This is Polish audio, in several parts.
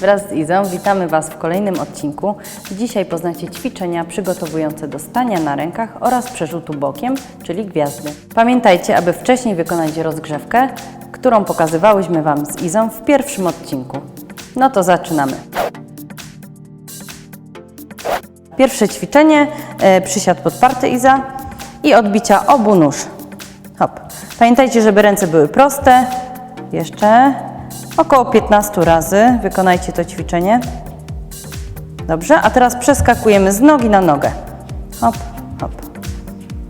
Wraz z Izą witamy Was w kolejnym odcinku. Dzisiaj poznacie ćwiczenia przygotowujące do stania na rękach oraz przerzutu bokiem, czyli gwiazdy. Pamiętajcie, aby wcześniej wykonać rozgrzewkę, którą pokazywałyśmy Wam z Izą w pierwszym odcinku. No to zaczynamy. Pierwsze ćwiczenie, e, przysiad podparty Iza i odbicia obu nóż. Hop. Pamiętajcie, żeby ręce były proste. Jeszcze około 15 razy wykonajcie to ćwiczenie. Dobrze, a teraz przeskakujemy z nogi na nogę. Hop, hop.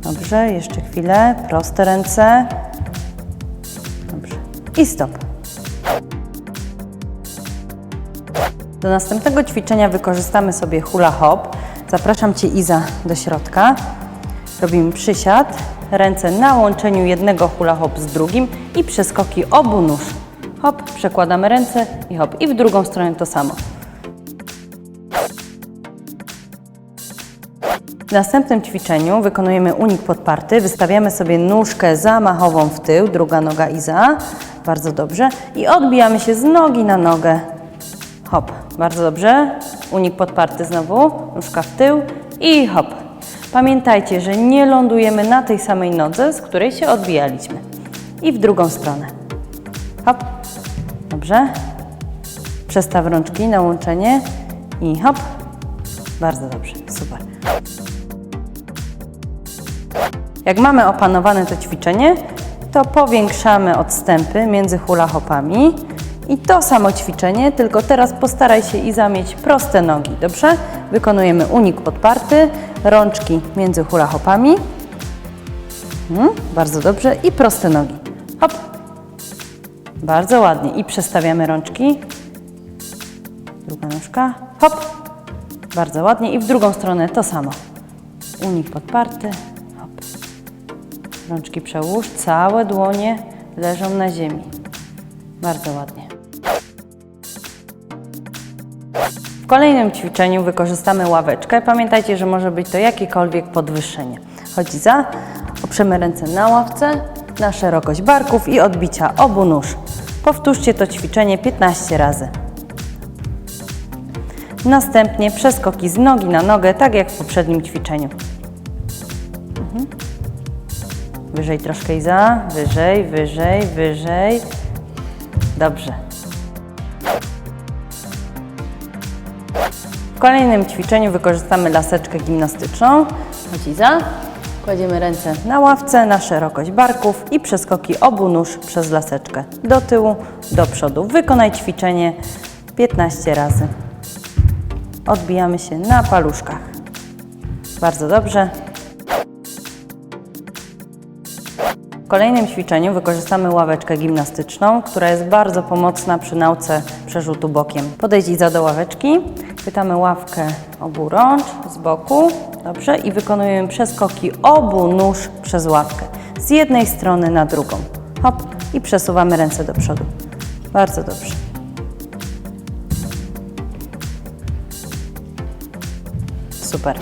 Dobrze, jeszcze chwilę. Proste ręce. Dobrze. I stop. Do następnego ćwiczenia wykorzystamy sobie hula hop. Zapraszam Cię Iza do środka. Robimy przysiad, ręce na łączeniu jednego hula hop z drugim i przeskoki obu nóż. Hop, przekładamy ręce i hop. I w drugą stronę to samo. W następnym ćwiczeniu wykonujemy unik podparty. Wystawiamy sobie nóżkę zamachową w tył, druga noga Iza. Bardzo dobrze. I odbijamy się z nogi na nogę. Hop, bardzo dobrze. Unik podparty znowu, nóżka w tył i hop. Pamiętajcie, że nie lądujemy na tej samej nodze, z której się odbijaliśmy. I w drugą stronę. Hop, dobrze. Przestaw rączki na łączenie i hop. Bardzo dobrze, super. Jak mamy opanowane to ćwiczenie, to powiększamy odstępy między hula hopami. I to samo ćwiczenie, tylko teraz postaraj się i zamieć proste nogi, dobrze? Wykonujemy unik podparty, rączki między hula hopami. Mhm, bardzo dobrze. I proste nogi. Hop. Bardzo ładnie. I przestawiamy rączki. Druga nóżka. Hop. Bardzo ładnie. I w drugą stronę to samo. Unik podparty. Hop. Rączki przełóż. Całe dłonie leżą na ziemi. Bardzo ładnie. W kolejnym ćwiczeniu wykorzystamy ławeczkę. Pamiętajcie, że może być to jakiekolwiek podwyższenie. Chodzi za, oprzemy ręce na ławce, na szerokość barków i odbicia obu nóż. Powtórzcie to ćwiczenie 15 razy. Następnie przeskoki z nogi na nogę, tak jak w poprzednim ćwiczeniu. Mhm. Wyżej troszkę Iza, wyżej, wyżej, wyżej. Dobrze. W kolejnym ćwiczeniu wykorzystamy laseczkę gimnastyczną. Chodź Iza. Kładziemy ręce na ławce, na szerokość barków i przeskoki obu nóż przez laseczkę. Do tyłu, do przodu. Wykonaj ćwiczenie 15 razy. Odbijamy się na paluszkach. Bardzo dobrze. W kolejnym ćwiczeniu wykorzystamy ławeczkę gimnastyczną, która jest bardzo pomocna przy nauce przerzutu bokiem. Podejdź Iza do ławeczki, chwytamy ławkę obu rącz z boku, dobrze, i wykonujemy przeskoki obu nóż przez ławkę, z jednej strony na drugą. Hop, i przesuwamy ręce do przodu. Bardzo dobrze. Super.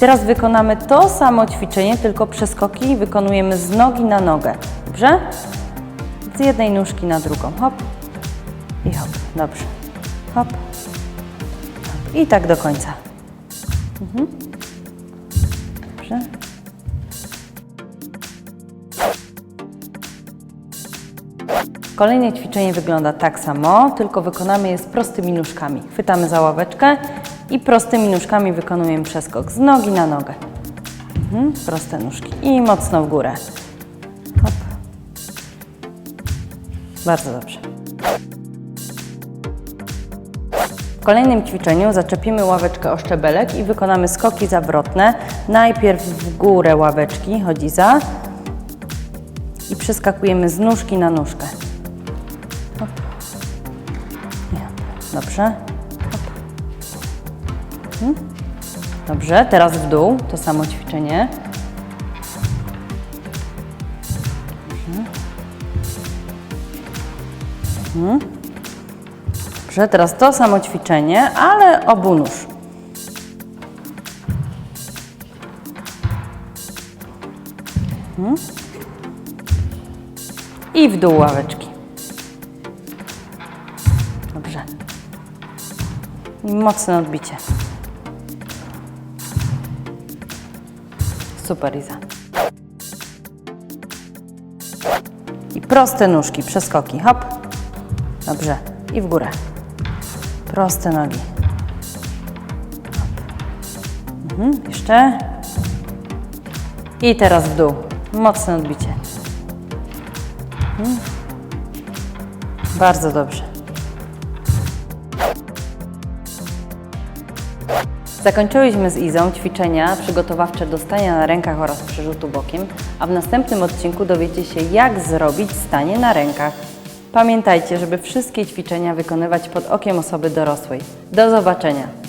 Teraz wykonamy to samo ćwiczenie, tylko przeskoki wykonujemy z nogi na nogę. Dobrze? Z jednej nóżki na drugą. Hop i hop. Dobrze. Hop. I tak do końca. Mhm. Dobrze. Kolejne ćwiczenie wygląda tak samo, tylko wykonamy je z prostymi nóżkami. Chwytamy za ławeczkę i prostymi nóżkami wykonujemy przeskok z nogi na nogę. Mhm, proste nóżki i mocno w górę. Hop. Bardzo dobrze. W kolejnym ćwiczeniu zaczepimy ławeczkę o szczebelek i wykonamy skoki zawrotne. Najpierw w górę ławeczki, chodzi za i przeskakujemy z nóżki na nóżkę. Dobrze. Hop. Mhm. Dobrze, teraz w dół, to samo ćwiczenie. Dobrze. Mhm. Dobrze, teraz to samo ćwiczenie, ale obu nóż. Mhm. I w dół ławeczki. Dobrze. I mocne odbicie. Super, Iza. I proste nóżki, przeskoki. Hop. Dobrze. I w górę. Proste nogi. Mhm. Jeszcze. I teraz w dół. Mocne odbicie. Mhm. Bardzo dobrze. Zakończyłyśmy z Izą ćwiczenia przygotowawcze do stania na rękach oraz przerzutu bokiem, a w następnym odcinku dowiecie się, jak zrobić stanie na rękach. Pamiętajcie, żeby wszystkie ćwiczenia wykonywać pod okiem osoby dorosłej. Do zobaczenia!